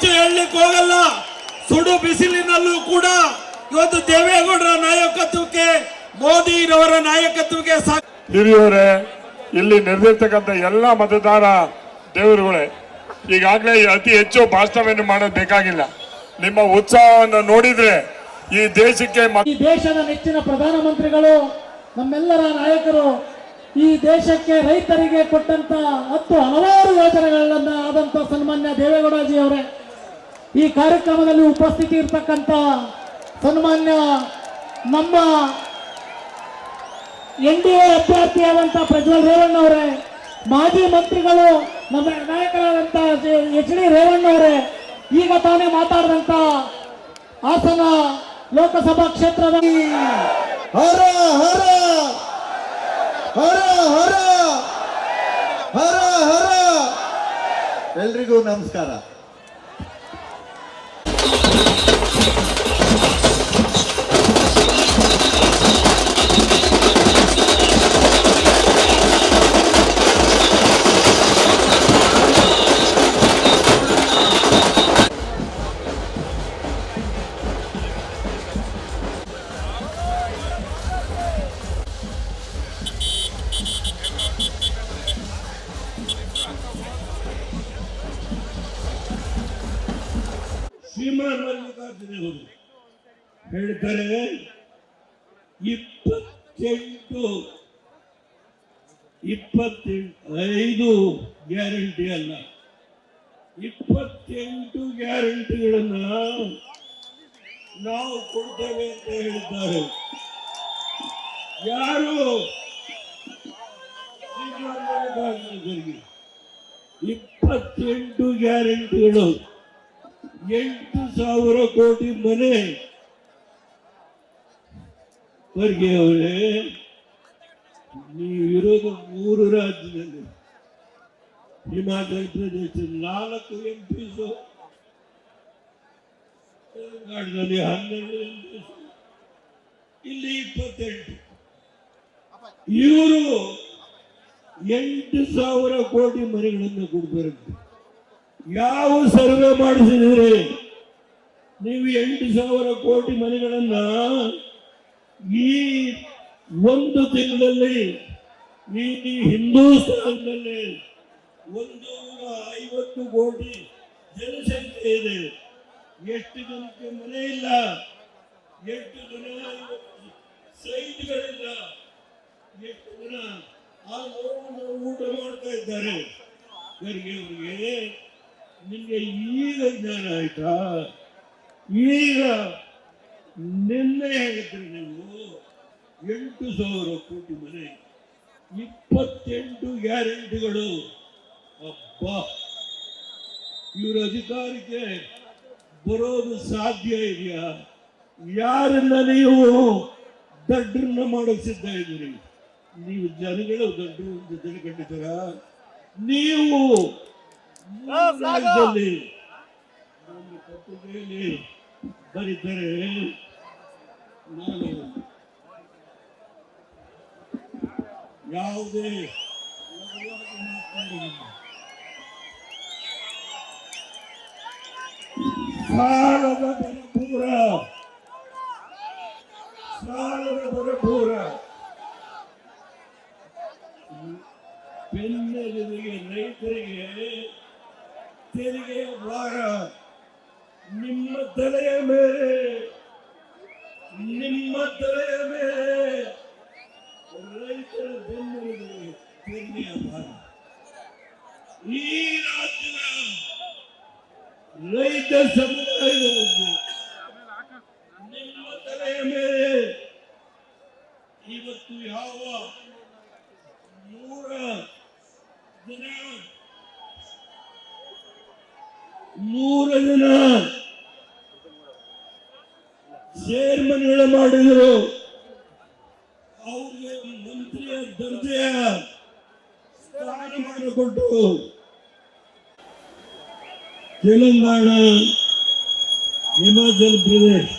ಹೆಚ್ಚು ಹೇಳಲಿಕ್ಕೆ ಹೋಗಲ್ಲ. ಸುಡು ಬಿಸಿಲಿನಲ್ಲೂ ಕೂಡ ಇವತ್ತು ದೇವೇಗೌಡರ ನಾಯಕತ್ವಕ್ಕೆ ಮೋದಿರವರ ನಾಯಕತ್ವಕ್ಕೆ ಸಾ ಹಿರಿಯವರೇ ಇಲ್ಲಿ ನೆರೆದಿರ್ತಕ್ಕಂಥ ಎಲ್ಲ ಮತದಾರ ದೇವರುಗಳೇ ಈಗಾಗಲೇ ಅತಿ ಹೆಚ್ಚು ಭಾಷಣವನ್ನು ಮಾಡೋದು ಬೇಕಾಗಿಲ್ಲ. ನಿಮ್ಮ ಉತ್ಸಾಹವನ್ನು ನೋಡಿದ್ರೆ ಈ ದೇಶಕ್ಕೆ ಈ ದೇಶದ ನೆಚ್ಚಿನ ಪ್ರಧಾನಮಂತ್ರಿಗಳು ನಮ್ಮೆಲ್ಲರ ನಾಯಕರು ಈ ದೇಶಕ್ಕೆ ರೈತರಿಗೆ ಕೊಟ್ಟಂತ ಹತ್ತು ಹಲವಾರು ಯೋಜನೆಗಳನ್ನ ಆದಂತ ಸನ್ಮಾನ್ಯ ದೇವೇಗೌಡಜಿ ಅವರೇ ಈ ಕಾರ್ಯಕ್ರಮದಲ್ಲಿ ಉಪಸ್ಥಿತಿ ಇರ್ತಕ್ಕಂಥ ಸನ್ಮಾನ್ಯ ನಮ್ಮ ಎನ್ ಡಿ ಎ ಅಭ್ಯರ್ಥಿಯಾದಂಥ ಪ್ರಜ್ವಲ್ ರೇವಣ್ಣ ಅವರೇ, ಮಾಜಿ ಮಂತ್ರಿಗಳು ನಮ್ಮ ನಾಯಕರಾದಂಥ ಎಚ್ ಡಿ ರೇವಣ್ಣ ಅವರೇ, ಈಗ ತಾನೇ ಮಾತಾಡಿದಂಥ ಹಾಸನ ಲೋಕಸಭಾ ಕ್ಷೇತ್ರದ ಹರ ಹರ ಹರ ಹರ ಹರ ಹರ. ಎಲ್ರಿಗೂ ನಮಸ್ಕಾರ. ಹೇಳ್ತಾರೆ ಇಪ್ಪತ್ತೆಂಟು ಇಪ್ಪತ್ತೆಂಟು, ಐದು ಗ್ಯಾರಂಟಿ ಅಲ್ಲ. ಇಪ್ಪತ್ತೆಂಟು ಗ್ಯಾರಂಟಿಗಳನ್ನ ನಾವು ಕೊಡ್ತೇವೆ ಅಂತ ಹೇಳಿದ್ದಾರೆ. ಯಾರು? ಇಪ್ಪತ್ತೆಂಟು ಗ್ಯಾರಂಟಿಗಳು. ಎಂಟು ಸಾವಿರ ಕೋಟಿ ಮನೆ. ಖರ್ಗೆ ಅವರೇ, ನೀವು ಇರೋದು ಮೂರು ರಾಜ್ಯದಲ್ಲಿ. ಹಿಮಾಚಲ ಪ್ರದೇಶ ನಾಲ್ಕು ಎಂ ಪಿಸು ತೆಲಂಗಾಣದಲ್ಲಿ ಹನ್ನೆರಡು ಎಂ ಪಿಸು ಇಲ್ಲಿ ಇಪ್ಪತ್ತೆಂಟು. ಇವರು ಎಂಟು ಸಾವಿರ ಕೋಟಿ ಮನೆಗಳನ್ನು ಕೊಡ್ತಾರಂತೆ. ಯಾವ ಸರ್ವೆ ಮಾಡಿಸಿದ್ರೆ ನೀವು ಎಂಟು ಸಾವಿರ ಕೋಟಿ ಮನೆಗಳನ್ನ ಈ ಒಂದು ತಿಂಗಳಲ್ಲಿ, ಈ ಹಿಂದೂಸ್ತಾನದಲ್ಲಿ ಒಂದು ಐವತ್ತು ಕೋಟಿ ಜನಸಂಖ್ಯೆ ಇದೆ. ಎಷ್ಟು ಜನಕ್ಕೆ ಮನೆ ಇಲ್ಲ, ಎಷ್ಟು ಜನ ಸೈಟ್ಗಳಿಲ್ಲ, ಎಷ್ಟು ಜನ ಆ ಊಟ ಮಾಡ್ತಾ ಇದ್ದಾರೆ. ಖರ್ಗೆ ಅವರಿಗೆ ನಿಮಗೆ ಈಗ ಜ್ಞಾನ ಆಯ್ತಾ? ಈಗ ನಿನ್ನೆ ಹೇಳಿದ್ರಿ ನೀವು ಎಂಟು ಸಾವಿರ ಕೋಟಿ ಮನೆ ಇಪ್ಪತ್ತೆಂಟು ಗ್ಯಾರಂಟಿಗಳು. ಅಬ್ಬಾ! ಇವರ ಅಧಿಕಾರಕ್ಕೆ ಬರೋದು ಸಾಧ್ಯ ಇದೆಯಾ? ಯಾರನ್ನ ನೀವು ದಡ್ಡರನ್ನ ಮಾಡೋಕೆ ಸಿದ್ಧ ಇದ್ದೀರಿ? ನೀವು ಜನಗಳು ದಡ್ಡರು ಅಂತ ತಿಳ್ಕೊಂಡಿದ್ದೀರ? ನೀವು ಮೂರು ರಾಜ್ಯದಲ್ಲಿ ಒಂದು ಪತ್ರಿಕೆಯಲ್ಲಿ ಬರೀತಾರೆ ನಾನು ಯಾವುದೇ ಸಾಲದ ಮಾತನಾಡುವುದಿಲ್ಲ. ಸಾಲದ ಸಾಲದ ಭರಪೂರ ಬೆನ್ನೆಲುಬಿಗೆ ರೈತರಿಗೆ ತೆರಿಗೆ ಭಾರ ನಿಮ್ಮ ತಲೆಯ ಮೇಲೆ ನಿಮ್ಮ ತಲೆಯ ಮೇಲೆ ರೈತರ ಬೆನ್ನೆಲುಬಿಗೆ ತೆರಿಗೆಯ ಭಾರ ಈ ರಾಜ್ಯದ ರೈತ ಸಮುದಾಯದ ಬಗ್ಗೆ ನಿಮ್ಮ ತಲೆಯ ಮೇಲೆ ಇವತ್ತು ಯಾವ ನೂರ ಜನ ನೂರ ಜನ ಚೇರ್ಮನ್ಗಳು ಮಾಡಿದರು ಅವ್ರಿಗೆ ಮಂತ್ರಿಯ ದರ್ಜೆಯ ಸ್ಥಾನಮಾನ ಕೊಟ್ಟು ತೆಲಂಗಾಣ ಹಿಮಾಚಲ ಪ್ರದೇಶ್.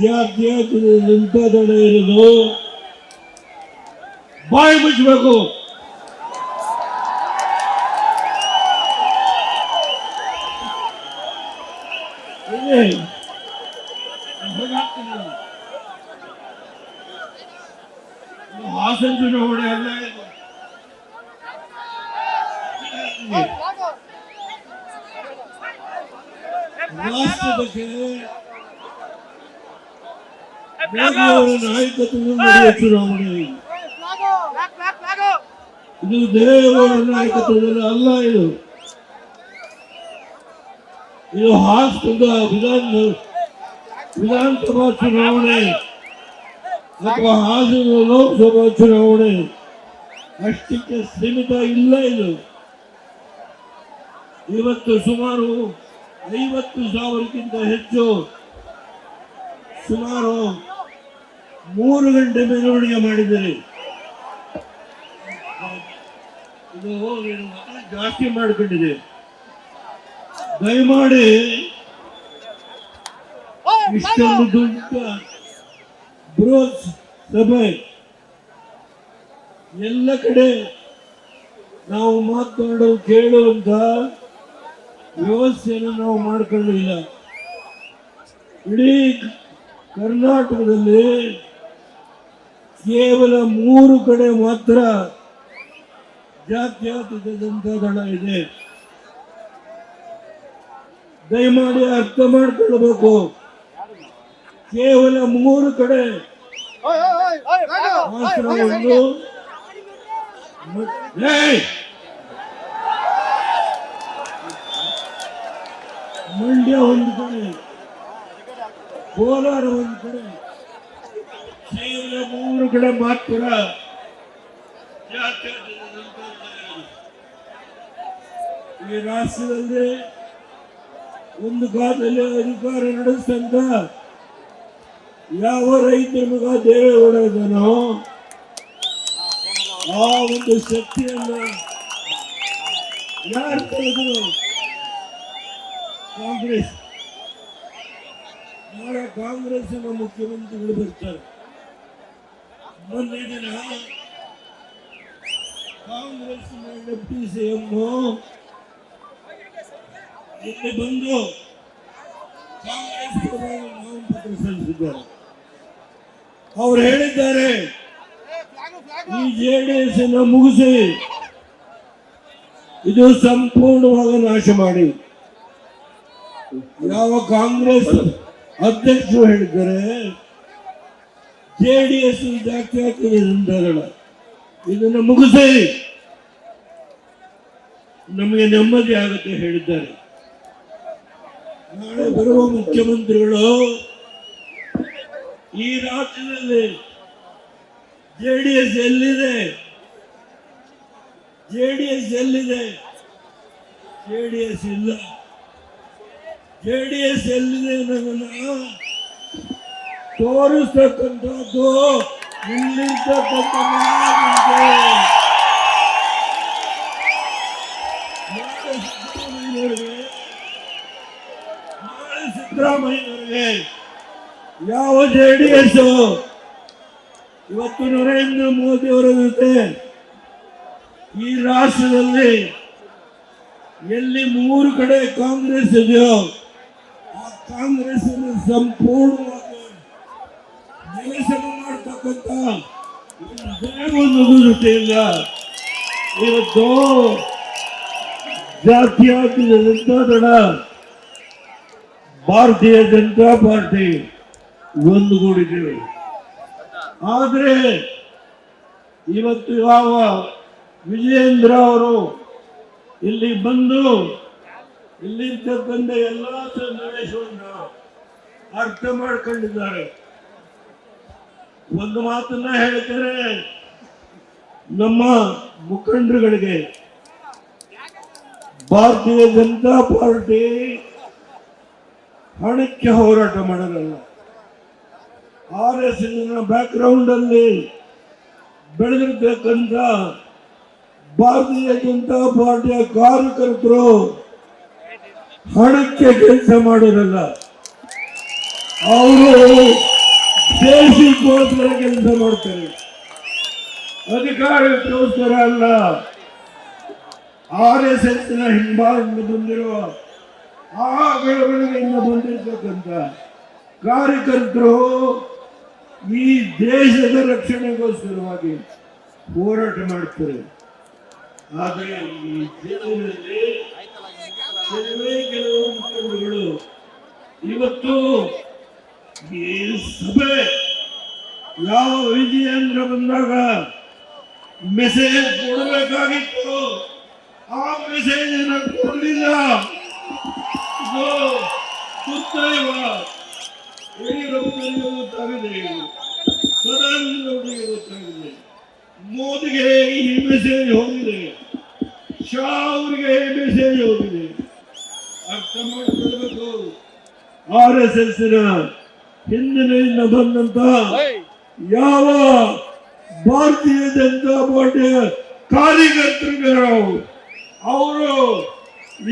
ಜಾತ್ಯತೀತ ಜನತಾದಳ ಇರೋದು ಬಾಯಿ ಮುಚ್ಚಬೇಕು. ಹಾಸನ ಚುನಾವಣೆ ಅಲ್ಲ ನಾಯಕತ್ವದಲ್ಲಿ ಚುನಾವಣೆ ಇದು. ದೇವೇಗೌಡರ ನಾಯಕತ್ವದಲ್ಲಿ ಅಲ್ಲ ಇದು ಇದು ಹಾಸನದ ವಿಧಾನ ವಿಧಾನಸಭಾ ಚುನಾವಣೆ ಅಥವಾ ಹಾಸನ ಲೋಕಸಭಾ ಚುನಾವಣೆ ಅಷ್ಟಕ್ಕೆ ಸೀಮಿತ ಇಲ್ಲ ಇದು ಇವತ್ತು ಸುಮಾರು ಐವತ್ತು ಸಾವಿರಕ್ಕಿಂತ ಹೆಚ್ಚು, ಸುಮಾರು ಮೂರು ಗಂಟೆ ಮೆರವಣಿಗೆ ಮಾಡಿದ್ದಾರೆ. ಇದು ಜಾಸ್ತಿ ಮಾಡಿಕೊಂಡಿದೆ. ದಯಮಾಡಿ ಇಷ್ಟೊಂದು ದೊಡ್ಡ ಬೃಹತ್ ಸಭೆ, ಎಲ್ಲ ಕಡೆ ನಾವು ಮಾತನಾಡಲು ಕೇಳುವಂತ ವ್ಯವಸ್ಥೆಯನ್ನು ನಾವು ಮಾಡಿಕೊಂಡಿಲ್ಲ ಇಡೀ ಕರ್ನಾಟಕದಲ್ಲಿ ಕೇವಲ ಮೂರು ಕಡೆ ಮಾತ್ರ ಜಾತ್ಯಾತೀತ ಜನತಾ ದಳ ಇದೆ ದಯಮಾಡಿ ಅರ್ಥ ಮಾಡಿಕೊಳ್ಳಬೇಕು ಕೇವಲ ಮೂರು ಕಡೆ ಮಾತ್ರ ಮಂಡ್ಯ ಒಂದು ಕಡೆ, ಕೋಲಾರ ಒಂದು ಕಡೆ ಕೇವಲ ಮೂರು ಕಡೆ ಮಾತ್ರ. ಈ ರಾಷ್ಟ್ರದಲ್ಲಿ ಒಂದು ಕಾಲದಲ್ಲಿ ಅಧಿಕಾರ ನಡೆಸ್ತಂತ ಯಾವ ರೈತರ ಮಗ ದೇವೇಗೌಡ ಇದ್ದಾನೋ, ಆ ಒಂದು ಶಕ್ತಿಯನ್ನ ಯಾರು ತೆಗೆದ್ರು ಕಾಂಗ್ರೆಸ್. ನಾಳೆ ಕಾಂಗ್ರೆಸ್ಸಿನ ಮುಖ್ಯಮಂತ್ರಿಗಳು ಬರ್ತಾರೆ. ಮೊನ್ನೆ ದಿನ ಕಾಂಗ್ರೆಸ್ನ ಡೆಪ್ಟಿ ಸಿಎಂ ಇಲ್ಲಿ ಬಂದು ಕಾಂಗ್ರೆಸ್ ನಾಮಪತ್ರ ಸಲ್ಲಿಸಿದ್ದಾರೆ. ಅವರು ಹೇಳಿದ್ದಾರೆ, ಈ ಜೆ ಡಿ ಎಸ್ ಮುಗಿಸಿ, ಇದು ಸಂಪೂರ್ಣವಾಗಿ ನಾಶ ಮಾಡಿ. ಯಾವ ಕಾಂಗ್ರೆಸ್ ಅಧ್ಯಕ್ಷರು ಹೇಳಿದ್ದಾರೆ ಜೆಡಿಎಸ್ ಎಸ್ ಜನತಾದಳ ಇದನ್ನು ಮುಗಿಸಿ. ನಮಗೆ ನೆಮ್ಮದಿ ಆಗುತ್ತೆ ಹೇಳಿದ್ದಾರೆ. ನಾಳೆ ಬರುವ ಮುಖ್ಯಮಂತ್ರಿಗಳು ಈ ರಾಜ್ಯದಲ್ಲಿ ಜೆಡಿಎಸ್ ಎಲ್ಲಿದೆ? ಜೆಡಿಎಸ್ ಎಲ್ಲಿದೆ? ಜೆಡಿಎಸ್ ಇಲ್ಲ. ಜೆಡಿಎಸ್ ಎಲ್ಲಿದೆ ಅನ್ನೋದನ್ನ ತೋರಿಸ್ತಕ್ಕಂಥದ್ದು ಇಲ್ಲಿರ್ತಕ್ಕಂಥ ಯಾವ ಜೆ ಡಿ ಎಸ್ ಇವತ್ತು ನರೇಂದ್ರ ಮೋದಿ ಅವರ ಜೊತೆ ಈ ರಾಷ್ಟ್ರದಲ್ಲಿ ಎಲ್ಲಿ ಮೂರು ಕಡೆ ಕಾಂಗ್ರೆಸ್ ಇದೆಯೋ ಆ ಕಾಂಗ್ರೆಸ್ ಸಂಪೂರ್ಣವಾಗಿ ನಿರಸನ ಮಾಡ್ತಕ್ಕಂಥ ಒಂದು ಜೊತೆಯಿಂದ ಇವತ್ತು ಜಾತ್ಯತೀತ ಜನತಾ ದಳ ಭಾರತೀಯ ಜನತಾ ಪಾರ್ಟಿ ಒಂದುಗೂಡಿದ್ದೇವೆ. ಆದರೆ ಇವತ್ತು ಯಾವ ವಿಜಯೇಂದ್ರ ಅವರು ಇಲ್ಲಿ ಬಂದು ಇಲ್ಲಿರ್ತಕ್ಕಂಥ ಎಲ್ಲ ಸನ್ನಿವೇಶವನ್ನ ಅರ್ಥ ಮಾಡ್ಕೊಂಡಿದ್ದಾರೆ. ಒಂದು ಮಾತನ್ನ ಹೇಳ್ತಾರೆ ನಮ್ಮ ಮುಖಂಡರುಗಳಿಗೆ ಭಾರತೀಯ ಜನತಾ ಪಾರ್ಟಿ ಹಣಕ್ಕೆ ಹೋರಾಟ ಮಾಡಲ್ಲ. ಆರ್ ಎಸ್ ಬ್ಯಾಕ್ ಗ್ರೌಂಡ್ ಅಲ್ಲಿ ಬೆಳೆದಿರ್ತಕ್ಕಂಥ ಭಾರತೀಯ ಜನತಾ ಪಾರ್ಟಿಯ ಕಾರ್ಯಕರ್ತರು ಹಣಕ್ಕೆ ಕೆಲಸ ಮಾಡೋದಲ್ಲ. ಅವರು ದೇಶಕ್ಕೋಸ್ಕರ ಕೆಲಸ ಮಾಡ್ತಾರೆ. ಅಧಿಕಾರಕ್ಕೋಸ್ಕರ ಅಲ್ಲ. ಆರ್ ಎಸ್ ಎಸ್ನ ಹಿಂಭಾಗದಿಂದ ಬಂದಿರುವ ಆ ಬೆಳವಣಿಗೆಯಿಂದ ಬಂದಿರತಕ್ಕಂಥ ಕಾರ್ಯಕರ್ತರು ಈ ದೇಶದ ರಕ್ಷಣೆಗೋಸ್ಕರವಾಗಿ ಹೋರಾಟ ಮಾಡ್ತಾರೆ. ಆದರೆ ಈ ದೇಶದಲ್ಲಿ ಕೆಲವೇ ಕೆಲವು ಮುಖಂಡರುಗಳು, ಇವತ್ತು ಸಭೆ ಯಾವ ವಿಜಯೇಂದ್ರ ಬಂದಾಗ ಮೆಸೇಜ್ ಕೊಡಬೇಕಾಗಿತ್ತು. ಆ ಮೆಸೇಜ್ ಕೊಡಲಿಲ್ಲ. ಯಡಿಯೂರಪ್ಪನಿಗೆ ಗೊತ್ತಾಗಿದೆ. ಸದಾನಂದರಿಗೆ ಗೊತ್ತಾಗಿದೆ. ಮೋದಿಗೆ ಈ ಮೆಸೇಜ್ ಹೋಗಿದೆ. ಶಾ ಅವರಿಗೆ ಮೆಸೇಜ್ ಹೋಗಿದೆ. ಅರ್ಥ ಮಾಡಿಕೊಳ್ಳಬೇಕು. ಆರ್ ಎಸ್ ಎಸ್ ಹಿಂದಿನಿಂದ ಬಂದಂತ ಯಾವ ಭಾರತೀಯ ಜನತಾ ಪಾರ್ಟಿಯ ಕಾರ್ಯಕರ್ತರು ಅವರು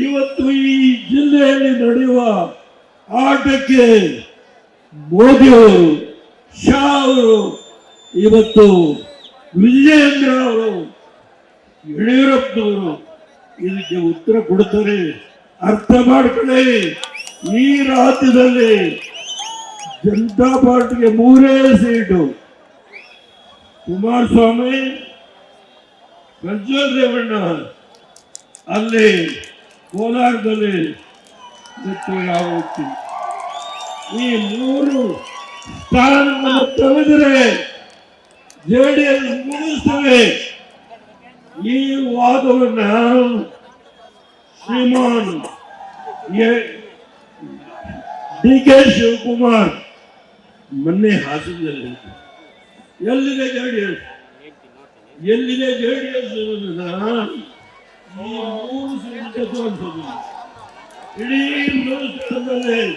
ಇವತ್ತು ಈ ಜಿಲ್ಲೆಯಲ್ಲಿ ನಡೆಯುವ ಆಟಕ್ಕೆ ಮೋದಿಯವರು ಶಾ ಅವರು ಇವತ್ತು ವಿಜಯೇಂದ್ರ ಅವರು ಯಡಿಯೂರಪ್ಪನವರು ಇದಕ್ಕೆ ಉತ್ತರ ಕೊಡ್ತಾರೆ. ಅರ್ಥ ಮಾಡ್ಕೊಳ್ಳಿ. ಈ ರಾಜ್ಯದಲ್ಲಿ ಜನತಾ ಪಾರ್ಟಿಗೆ ಮೂರೇ ಸೀಟು. ಕುಮಾರಸ್ವಾಮಿ, ಪ್ರಜ್ವಲ್ ರೇವಣ್ಣ, ಅಲ್ಲಿ ಕೋಲಾರದಲ್ಲಿ ಮತ್ತು ಯಾವ ಈ ಮೂರು ಸ್ಥಾನವನ್ನು ತೆಗೆದರೆ ಜೆ ಡಿ ಎಸ್ ಮುಗಿಸ್ತವೆ ಈ ವಾದವನ್ನ ಶ್ರೀಮಾನ್ ಡಿ ಕೆ ಶಿವಕುಮಾರ್ ಮೊನ್ನೆ ಹಾಸನದಲ್ಲಿ ಎಲ್ಲಿದೆ ಜೆ ಎಲ್ಲಿದೆ ಎಸ್ ಎಲ್ಲಿದೆ ಜೆ ಡಿ ಎಸ್ ಇಡೀ ಹಿಂದೂಸ್ತಾನದಲ್ಲಿ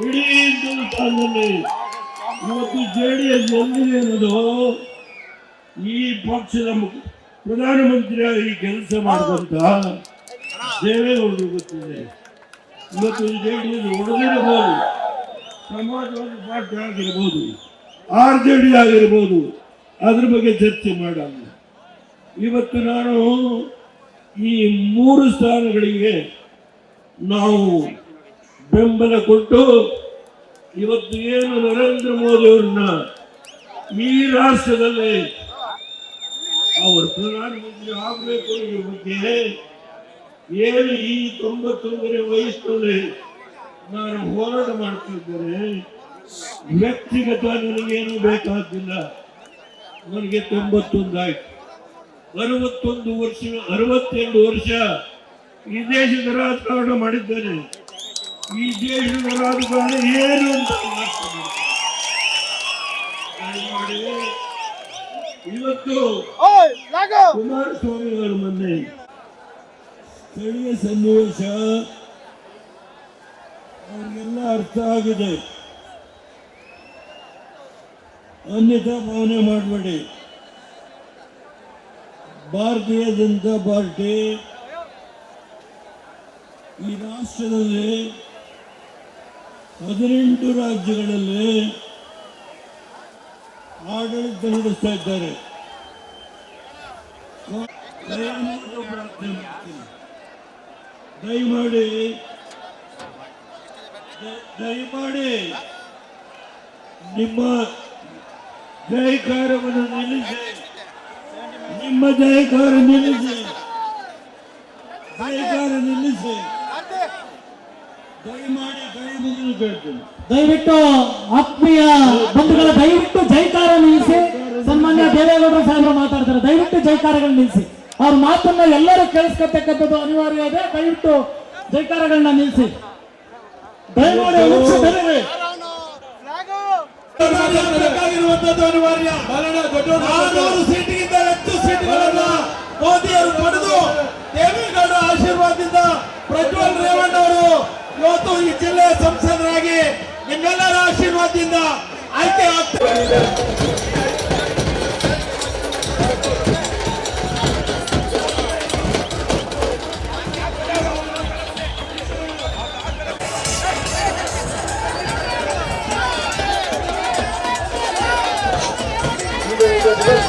ಇಡೀ ಹಿಂದೂಸ್ತಾನದಲ್ಲಿ ಇವತ್ತು ಜೆಡಿಎಸ್ ಎಲ್ಲಿದೆ ಅನ್ನೋದು ಈ ಪಕ್ಷದ ಪ್ರಧಾನಮಂತ್ರಿಯಾಗಿ ಕೆಲಸ ಮಾಡಿದಂತ ದೇವೇಗೌಡರು ಗೊತ್ತಿದೆ ಇವತ್ತು ಜೆಡಿ ಹೊಡೆದಿರಬಹುದು. ಸಮಾಜವಾದ ಪಾರ್ಟಿ ಆಗಿರ್ಬೋದು ಆರ್ ಜೆ ಡಿ ಆಗಿರ್ಬೋದು ಅದ್ರ ಬಗ್ಗೆ ಚರ್ಚೆ ಮಾಡಲ್ಲ ಇವತ್ತು ನಾನು ಈ ಮೂರು ಸ್ಥಾನಗಳಿಗೆ ನಾವು ಬೆಂಬಲ ಕೊಟ್ಟು ಇವತ್ತು ಏನು ನರೇಂದ್ರ ಮೋದಿ ಅವ್ರನ್ನ ಈ ರಾಷ್ಟ್ರದಲ್ಲಿ ಅವರು ಪ್ರಧಾನಮಂತ್ರಿ ಆಗಬೇಕು ಅನ್ನೋ ಬಗ್ಗೆ ಏನು ಈ ತೊಂಬತ್ತೊಂದನೇ ವಯಸ್ಸಿನಲ್ಲಿ ನಾನು ಹೋರಾಟ ಮಾಡ್ತಿದ್ದೇನೆ ವ್ಯಕ್ತಿಗತ ನನಗೇನು ಬೇಕಾಗಿಲ್ಲ ನನಗೆ ತೊಂಬತ್ತೊಂದಾಯ್ತು ಅರವತ್ತೊಂದು ವರ್ಷ ಅರವತ್ತೆಂಟು ವರ್ಷ ಈ ದೇಶದ ರಾಜಕಾರಣ ಮಾಡಿದ್ದೇನೆ ಈ ದೇಶದ ರಾಜಕಾರಣ ಏನು ಅಂತ ಇವತ್ತು ಕುಮಾರಸ್ವಾಮಿ ಅವರು ಮೊನ್ನೆ ಸ್ಥಳೀಯ ಸನ್ನಿವೇಶ. ಅವರಿಗೆಲ್ಲ ಅರ್ಥ ಆಗಿದೆ. ಅನ್ಯಥಾ ಭಾವನೆ ಮಾಡಬೇಡಿ. ಭಾರತೀಯ ಜನತಾ ಪಾರ್ಟಿ ಈ ರಾಷ್ಟ್ರದಲ್ಲಿ ಹದಿನೆಂಟು ರಾಜ್ಯಗಳಲ್ಲಿ ಆಡಳಿತ ನಡೆಸ್ತಾ ಇದ್ದಾರೆ. ಪ್ರಾರ್ಥನೆ ಮಾಡ್ತೀನಿ. ದಯಮಾಡಿ. ದಯ ದಯಮಾಡಿ ನಿಮ್ಮ ಜಯಕಾರವನ್ನು ನಿಲ್ಲಿಸಿ. ನಿಮ್ಮ ಜಯಕಾರ ನಿಲ್ಲಿಸಿ. ಜಯಕಾರ ನಿಲ್ಲಿಸಿ. ದಯಮಾಡಿ ಕೈ ಮುಗಿದು ಕೇಳ್ತೀನಿ ದಯವಿಟ್ಟು ಆತ್ಮೀಯ ಬಂಧುಗಳ ದಯವಿಟ್ಟು ಜೈಕಾರ ನಿಲ್ಲಿಸಿ. ಸನ್ಮಾನ್ಯ ದೇವೇಗೌಡರು ಸಾಹೇಬರು ಮಾತಾಡ್ತಾರೆ. ದಯವಿಟ್ಟು ಜೈಕಾರಗಳು ನಿಲ್ಲಿಸಿ. ಅವ್ರ ಮಾತನ್ನ ಎಲ್ಲರೂ ಕೇಳಿಸ್ಕೊತಕ್ಕಂಥದ್ದು ಅನಿವಾರ್ಯ ಇದೆ. ದಯವಿಟ್ಟು ಜೈಕಾರಗಳನ್ನ ನಿಲ್ಲಿಸಿ. ದಯಮಾಡಿ ಅನಿವಾರ್ಯ. ನಾನೂರು ಸೀಟಿಗಿಂತ ಹೆಚ್ಚು ಸೀಟುಗಳನ್ನ ಮೋದಿಯವರು ಪಡೆದು ದೇವೇಗೌಡ ಆಶೀರ್ವಾದದಿಂದ ಪ್ರಜ್ವಲ್ ರೇವಣ್ಣ ಅವರು ಇವತ್ತು ಈ ಜಿಲ್ಲೆಯ ಸಂಸದರಾಗಿ ನಿಮ್ಮೆಲ್ಲರ ಆಶೀರ್ವಾದದಿಂದ ಆಯ್ಕೆ ಆಗ್ತಾರೆ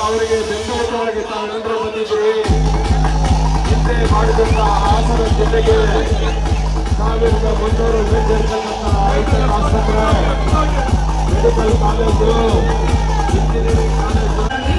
ಅವರಿಗೆ ಬೆಂಬಲಿತವಾಗಿ ತಾವೆಲ್ಲರೂ ಬಂದಿದ್ದೀವಿ ಹಿಂದೆ ಮಾಡಿದಂತಹ ಹಾಸನ ಜಿಲ್ಲೆಗೆ ಸಾವಿರದ ಮುನ್ನೂರು ಇರ್ತಕ್ಕಂಥ ಐದು ಆಸ್ಪತ್ರೆ ಮೆಡಿಕಲ್ ಕಾಲೇಜು, ಇಂಜಿನಿಯರಿಂಗ್ ಕಾಲೇಜು.